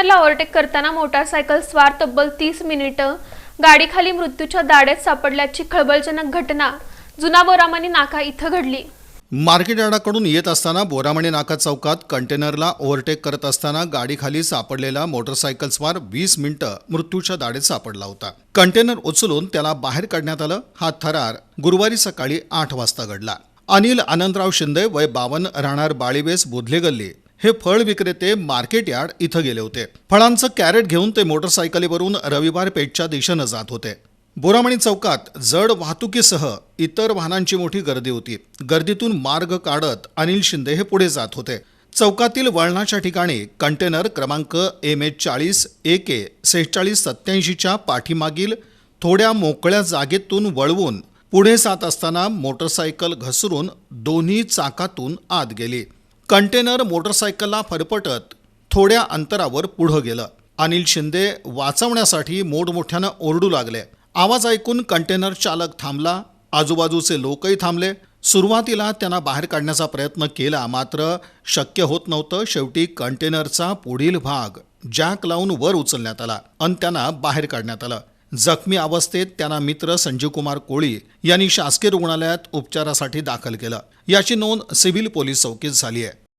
कंटेनरला overtake करताना motorcycle स्वार तब्बल तीस मिनिटं गाडीखाली मृत्यूच्या दाड्यात सापडल्याची खळबळजनक घटना जुना बोरामणी नाका इथं घडली. मार्केट यार्डाकडून येत असताना बोरामणी नाका चौकात कंटेनरला ओव्हरटेक करत असताना गाडीखाली सापडलेला मोटरसायकल स्वार वीस मिनिटं मृत्यूच्या दाढेत सापडला होता. कंटेनर उचलून त्याला बाहेर काढण्यात आलं. हा थरार गुरुवारी सकाळी आठ वाजता घडला. अनिल आनंदराव शिंदे वय बावन राहणार बाळीवेस बोधले गल्ली हे फळ विक्रेते मार्केट यार्ड इथं गेले होते. फळांचं कॅरेट घेऊन ते मोटरसायकलीवरून रविवार पेठच्या दिशेनं जात होते. बोरामणी चौकात जड वाहतुकीसह इतर वाहनांची मोठी गर्दी होती. गर्दीतून मार्ग काढत अनिल शिंदे हे पुढे जात होते. चौकातील वळणाच्या ठिकाणी कंटेनर क्रमांक एम एच चाळीस ए के सेहेचाळीस सत्याऐंशीच्या पाठीमागील थोड्या मोकळ्या जागेतून वळवून पुढे जात असताना मोटरसायकल घसरून दोन्ही चाकातून आत गेली. कंटेनर मोटरसायकलला फरफटत थोड्या अंतरावर पुढं गेलं. अनिल शिंदे वाचवण्यासाठी मोठमोठ्यानं ओरडू लागले. आवाज ऐकून कंटेनर चालक थांबला. आजूबाजूचे लोकही थांबले. सुरुवातीला त्यांना बाहेर काढण्याचा प्रयत्न केला मात्र शक्य होत नव्हतं. शेवटी कंटेनरचा पुढील भाग जॅक लावून वर उचलण्यात आला आणि त्यांना बाहेर काढण्यात आलं. जखमी अवस्थेत त्यांना मित्र संजीव कुमार कोळी यांनी शासकीय रुग्णालयात उपचारासाठी दाखल केलं. याची नोंद सिव्हिल पोलीस चौकीत झाली आहे.